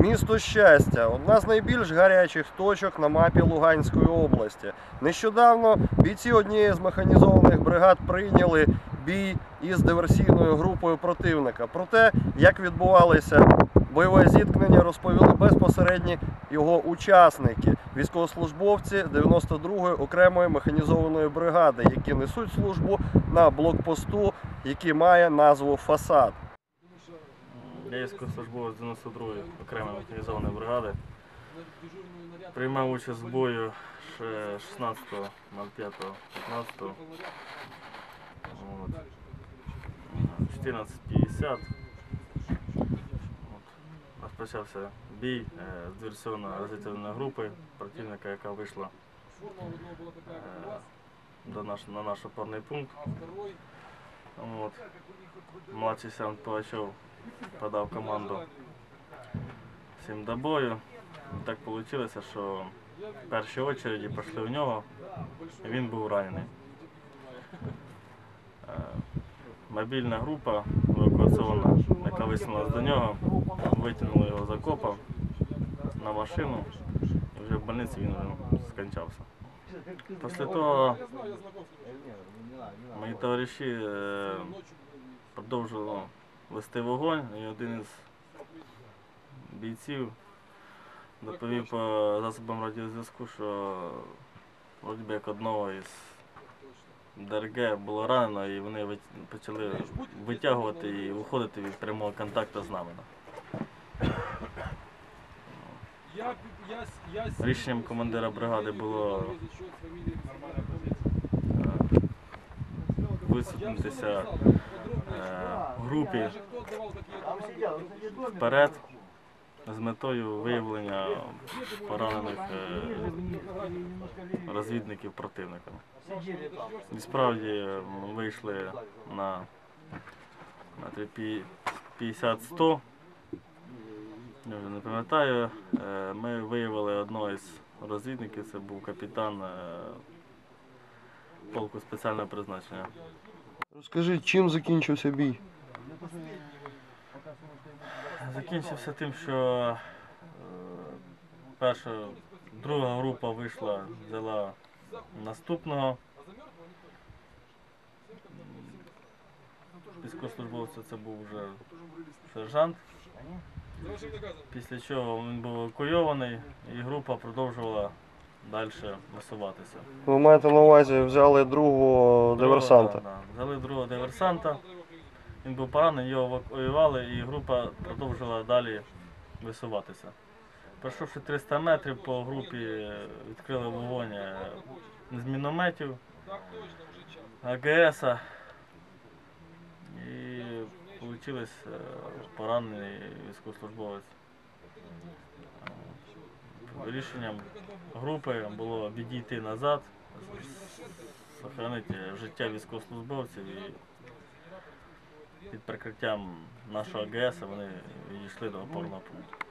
Місто щастя одна з найбільш гарячих точок на мапі Луганської області. Нещодавно бійці однієї з механізованих бригад прийняли бій із диверсійною групою противника. Про те, як відбувалося бойове зіткнення, розповіли безпосередні його учасники, військовослужбовці 92-ї окремої механізованої бригади, які несуть службу на блокпосту, який має назву Фасад. Я військовослужбовець 92-ї окремої механізованої бригади. Приймав участь в бою ще 16.05.15. От. 14.50. От. Розпочався бій е, з диверсійно-розвідувальної групи противника, яка вийшла е, до наш, на наш опорний пункт. От. Младший сержант Палачов подав команду всім до бою. Так вийшло, що в першій очереді пішли в нього, і він був ранений. Е, Мобільна група евакуаційна, яка висунулася до нього, витягнула його з окопа на машину, і вже в больниці він скончався. Після того мої товариші е, продовжували вести вогонь, і один із бійців доповів по засобам радіозв'язку, що вроді як одного із ДРГ було ранено, і вони почали витягувати і виходити від прямого контакту з нами. Я, я, я, Рішенням командира бригади було е, висунутися е, в групі вперед з метою виявлення поранених е, розвідників противника. І справді вийшли на 50-100. Я вже не пам'ятаю. Е, Ми виявили одного із розвідників, це був капітан е, полку спеціального призначення. Розкажи, чим закінчився бій? Закінчився тим, що е, перша, друга група вийшла, взяла наступного. Військовослужбовця це був вже сержант. Після чого він був евакуйований і група продовжувала далі висуватися. Ви маєте на увазі, взяли другого диверсанта. Да, да. Взяли другого диверсанта. Він був поранений, його евакуювали і група продовжила далі висуватися. Пройшовши 300 метрів по групі, відкрили вогонь е, з мінометів, АГС. І вийшло поранений військовослужбовець. Е, Рішенням групи було відійти назад, сохранити життя військовослужбовців і під прикриттям нашого АГС вони відійшли до опорного пункту.